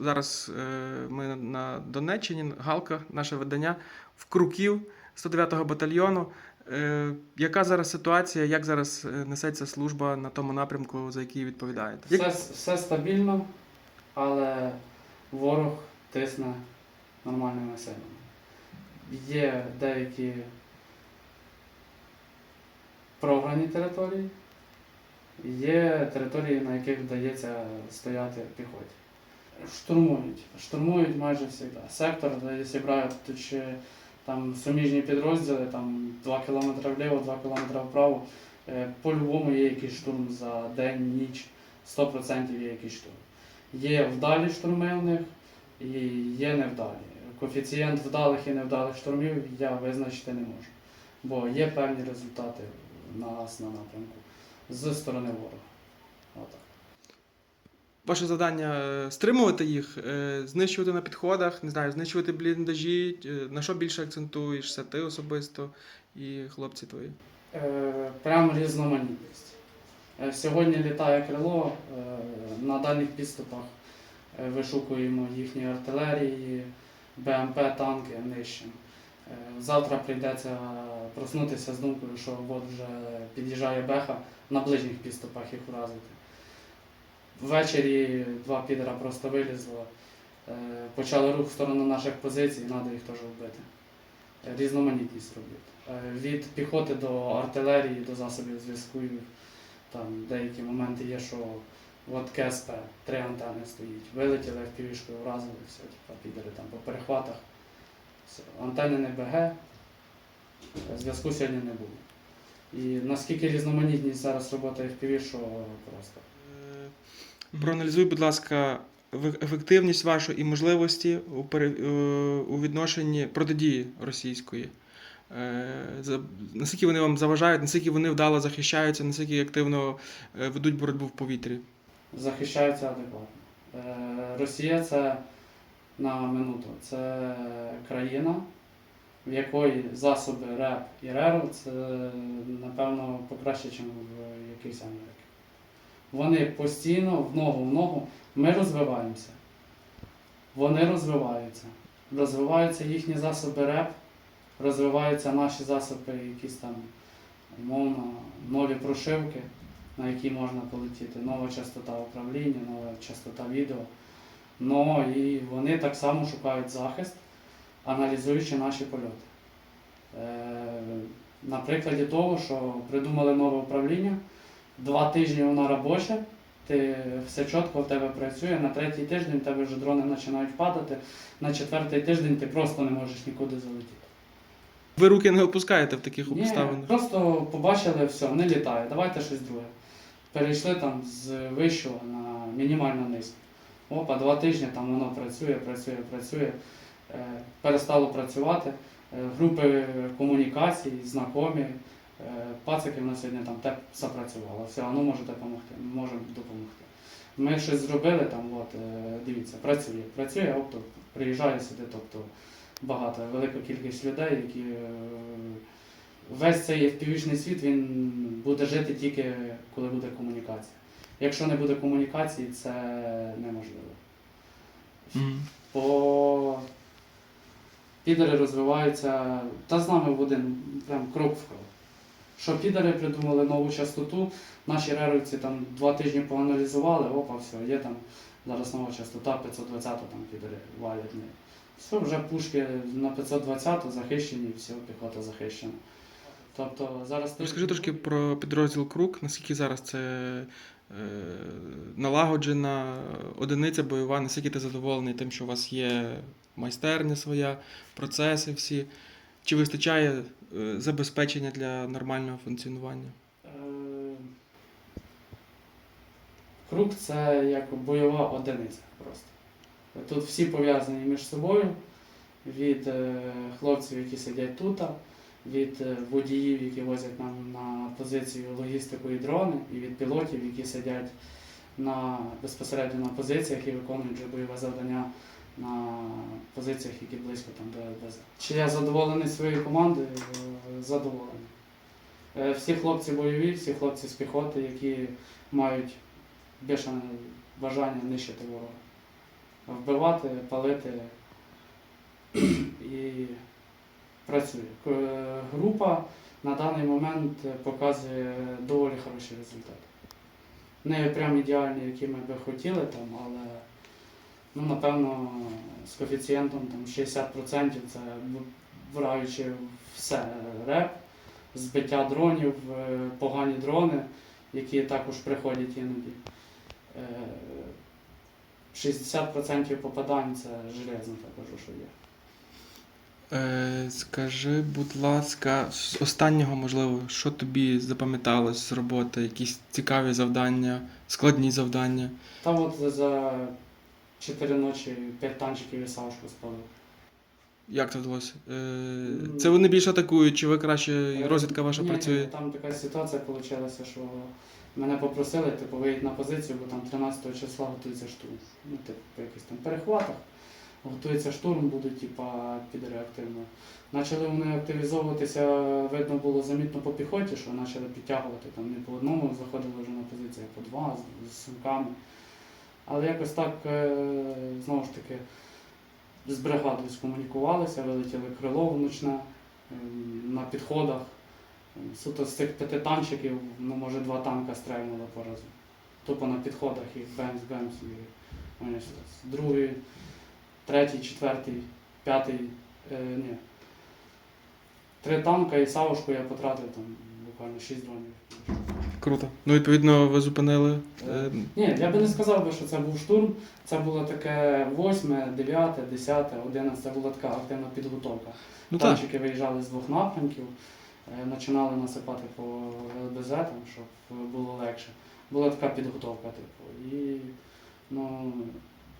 Зараз е, ми на Донеччині, Галка, наше видання, в Круків 109-го батальйону. Е, Яка зараз ситуація, як зараз е, несеться служба на тому напрямку, за який відповідаєте? Все, все стабільно, але ворог тисне нормальними силами. Є деякі програні території, є території, на яких вдається стояти піхоті. Штурмують. Штурмують майже завжди. Сектор, де зібрають ще там суміжні підрозділи, там 2 км вліво, 2 км вправо. Е, По-любому є якийсь штурм за день, ніч, 100% є якийсь штурм. Є вдалі штурми у них і є невдалі. Коефіцієнт вдалих і невдалих штурмів я визначити не можу. Бо є певні результати на нас на напрямку з сторони ворога. Отак. Ваше завдання е, стримувати їх, е, знищувати на підходах, не знаю, знищувати бліндажі. е, На що більше акцентуєшся ти особисто і хлопці твої? Прям різноманітність. Сьогодні літає крило, на дальніх підступах вишукуємо їхні артилерії, БМП, танки нищимо. Е, Завтра прийдеться проснутися з думкою, що от вже під'їжджає беха на ближніх підступах їх вразити. Ввечері два підера просто вилізло, е, почали рух в сторону наших позицій, треба їх теж вбити. Е, Різноманітність робити. Е, Від піхоти до артилерії, до засобів зв'язку. Там деякі моменти є, що от КСП, три антени стоїть. Вилетіли впівішкою, вразили, все, підери там по перехватах. Все. Антени не БГ, зв'язку сьогодні не було. І наскільки різноманітність зараз роботи FPV, що просто. Проаналізуй, будь ласка, ефективність вашу і можливості у, пере- е, у відношенні протидії російської. Е, Наскільки вони вам заважають, наскільки вони вдало захищаються, наскільки активно е, ведуть боротьбу в повітрі? захищаються адекватно. Росія це на минуту. Це країна, в якої засоби РЕП і РЕРу це напевно покраще, ніж в якійсь Америці. Вони постійно в ногу в ногу. Ми розвиваємося. Вони розвиваються. Розвиваються їхні засоби РЕП, розвиваються наші засоби, якісь там, умовно, нові прошивки на які можна полетіти. Нова частота управління, нова частота відео. Ну і вони так само шукають захист, аналізуючи наші польоти. Е, на прикладі того, що придумали нове управління, два тижні воно робоче, ти все чітко в тебе працює, на третій тиждень в тебе вже дрони починають падати, на четвертий тиждень ти просто не можеш нікуди залетіти. Ви руки не опускаєте в таких Ні, обставинах? просто побачили, все, не літає, давайте щось друге. Перейшли там з вищого на мінімально низько. Опа, два тижні там воно працює, працює, працює. Е, перестало працювати. Е, групи комунікацій, знайомі, пацики в нас сьогодні там те запрацювало. Все, воно може допомогти, можемо допомогти. Ми щось зробили там, от, е, дивіться, працює, працює, тобто приїжджає сюди, тобто багато, велика кількість людей, які е, весь цей FPV-шний світ він буде жити тільки коли буде комунікація. Якщо не буде комунікації, це неможливо. Мгм. Бо підери розвиваються та з нами в один прям крок в крок. Що підери придумали нову частоту, наші реровці там два тижні поаналізували, опа, все, є там зараз нова частота 520 там підери валять неї. Все, вже пушки на 520 захищені, все, піхота захищена. Тобто зараз Розкажи трошки про підрозділ Крук, наскільки зараз це е, налагоджена одиниця бойова, наскільки ти задоволений тим, що у вас є майстерня своя, процеси всі. Чи вистачає е, забезпечення для нормального функціонування? Е, Круг це як бойова одиниця просто. Тут всі пов'язані між собою від е, хлопців, які сидять тут, від водіїв, які возять нам на позицію логістику і дрони, і від пілотів, які сидять на, безпосередньо на позиціях і виконують вже бойове завдання на позиціях, які близько там до ЛБЗ. Чи я задоволений своєю командою? Е, Задоволений. Е, Всі хлопці бойові, всі хлопці з піхоти, які мають більше бажання нищити ворога. вбивати, палити і працює. Група на даний момент показує доволі хороші результати. Не прям ідеальні, які ми би хотіли, там, але ну, напевно з коефіцієнтом там, 60% це враючи все реп, збиття дронів, е, погані дрони, які також приходять іноді. Е, 60% попадань це железно, так кажу, що є. Е, скажи, будь ласка, з останнього, можливо, що тобі запам'яталось з роботи? Якісь цікаві завдання, складні завдання? Та от за 4 ночі 5 танчиків і савушку спалив. Як це вдалося? Е, це вони більше атакують, чи ви краще розвідка ваша Ні, ні, працює? Там така ситуація вийшла, що мене попросили, типу, виїдь на позицію, бо там 13 числа готується штурм. Ну, типу, по якихось там перехватах. Готується штурм, будуть типа підреактивно. Почали вони активізовуватися, видно було замітно по піхоті, що почали підтягувати там не по одному, заходили вже на позиції, а по два з, з сумками. Але якось так, е, знову ж таки, з бригадою скомунікувалися, вилетіли крило вночне ем, на підходах. Суто з цих п'яти танчиків, ну може два танка стрельнули по разу. Тупо на підходах їх бемс-бемс і вони другий, третій, четвертий, п'ятий, е, ні. Три танка і савушку я потратив там буквально шість дронів. Круто. Ну, відповідно, ви зупинили. Е, Ні, я би не сказав би, що це був штурм. Це було таке 8, 9, 10, 11, це була така активна підготовка. ну так. Танчики виїжджали з двох напрямків, е, починали насипати по ЛБЗ, там, щоб було легше. Була така підготовка, типу. І, ну,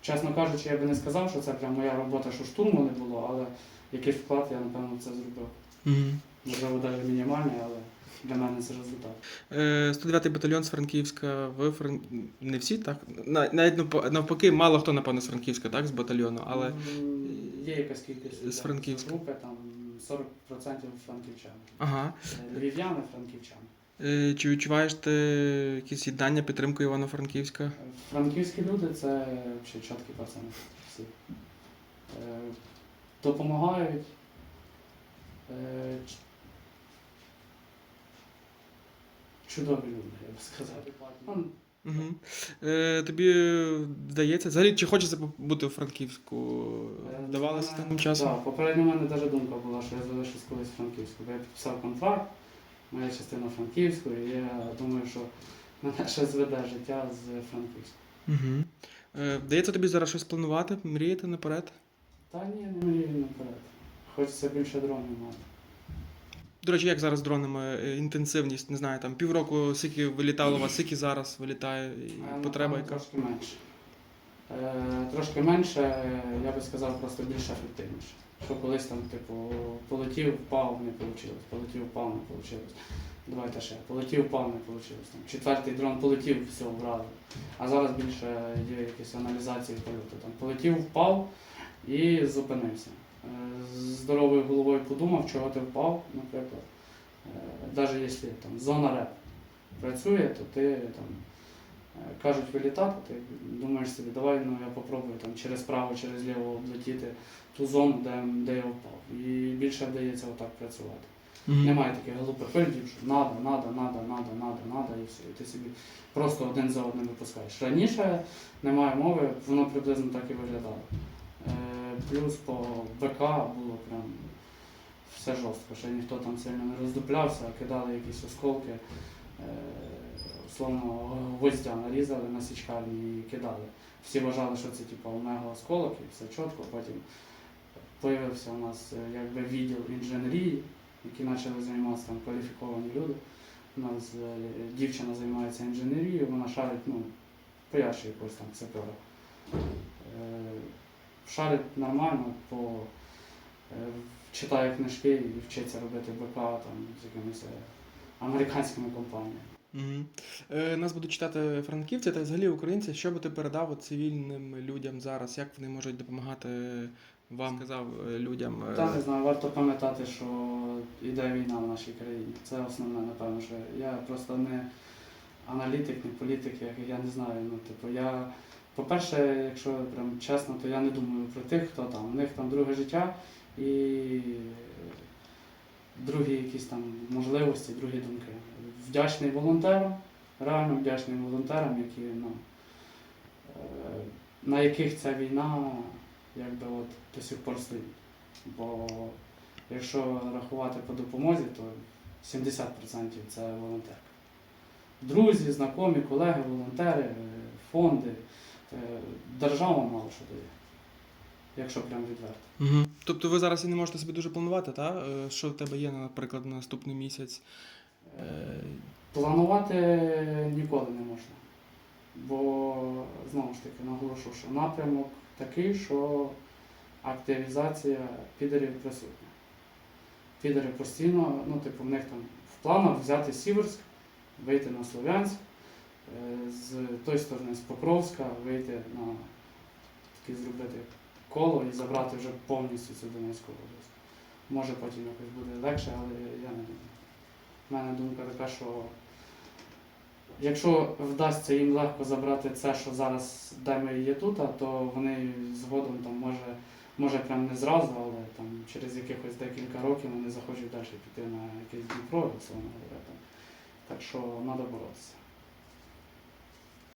чесно кажучи, я би не сказав, що це прям моя робота, що штурму не було, але якийсь вклад я, напевно, в це зробив. Можливо, навіть мінімальний, але для мене це результат. Е, 109-й батальйон з Франківська. Ви Фран... не всі, так? Навіть навпаки, мало хто, напевно, з Франківська, так, з батальйону, але. Є якась кількість З Франківська. групи, там 40% франківчани. Ага. Е, Львів'яни, франківчани. Е, Чи відчуваєш ти якісь єднання, підтримку Івано-Франківська? Е, Франківські люди це взагалі чіткі пацани. Всі. Е, Допомагають. Е, ч- Чудові люди, я би сказав. Ну, Угу. Е, тобі здається, взагалі, чи хочеться бути у Франківську? Е, Вдавалося мене- тим часом? Так, попередньо в мене навіть думка була, що я залишусь колись в Франківську. Бо я підписав контракт, моя частина Франківську, і я думаю, що мене ще зведе життя з Франківська. Угу. Е, вдається тобі зараз щось планувати, мріяти наперед? Та ні, не мрію наперед. Хочеться більше дронів мати. До речі, як зараз з дронами е, інтенсивність, не знаю, там півроку скільки вилітало у вас, скільки зараз вилітає, і Е, потреба напевно, яка? Трошки менше. Е, трошки менше, я би сказав, просто більш ефективніше. Що колись там, типу, полетів, впав, не вийшло, полетів, впав, не вийшло. Давайте ще, полетів, впав, не вийшло. Там, четвертий дрон полетів, все, вразив. А зараз більше є якісь аналізації польоту. Там, полетів, впав і зупинився. Е, здоровою головою подумав, чого ти впав, наприклад. Навіть якщо там зона реп працює, то ти там е, кажуть вилітати, ти думаєш собі, давай ну, я попробую там через право, через ліво облетіти ту зону, де, де я впав. І більше вдається отак працювати. Мгм. Немає таких глупих виглядів, що надо, надо, надо, надо, надо, надо, і все. І ти собі просто один за одним випускаєш. Раніше немає мови, воно приблизно так і виглядало. Плюс по БК було прям все жорстко, ще ніхто там сильно не роздуплявся, а кидали якісь осколки, е, условно гвоздя нарізали на січкарні і кидали. Всі вважали, що це типу омега осколок і все чітко. Потім появився у нас е, якби відділ інженерії, які почали займатися там кваліфіковані люди. У нас е, дівчина займається інженерією, вона шарить, ну, пояшує якось там сапера. Е, Шарить нормально, по, е, читає книжки і вчиться робити БК там, з якимись е, американськими компаніями. Мгм. Е, нас будуть читати франківці та взагалі українці. Що би ти передав цивільним людям зараз? Як вони можуть допомагати вам? Сказав е, людям. е, Та не знаю, варто пам'ятати, що йде війна в нашій країні. Це основне, напевно, що я просто не аналітик, не політик, я, я не знаю. Ну, типу, я По-перше, якщо прям чесно, то я не думаю про тих, хто там. У них там друге життя і другі якісь там можливості, другі думки. Вдячний волонтерам, реально вдячний волонтерам, які, ну, е, на яких ця війна якби от до сих пор стоїть. Бо якщо рахувати по допомозі, то 70% це волонтерка. Друзі, знайомі, колеги, волонтери, фонди. Е, Держава мало що дає, якщо прям відверто. Угу. Тобто ви зараз і не можете собі дуже планувати, та? Е, що в тебе є, наприклад, на наступний місяць? Е, Планувати ніколи не можна. Бо, знову ж таки, наголошу, що напрямок такий, що активізація підерів присутня. Підери постійно, ну, типу, в них там в планах взяти Сіверськ, вийти на Слов'янськ, з тої сторони з Покровська вийти на таке зробити коло і забрати вже повністю цю Донецьку область. Може потім якось буде легше, але я не думаю. У мене думка така, що якщо вдасться їм легко забрати це, що зараз, де ми є тут, то вони згодом там може, може прям не зразу, але там через якихось декілька років вони захочуть далі піти на якийсь Дніпро, условно говоря. Так що треба боротися.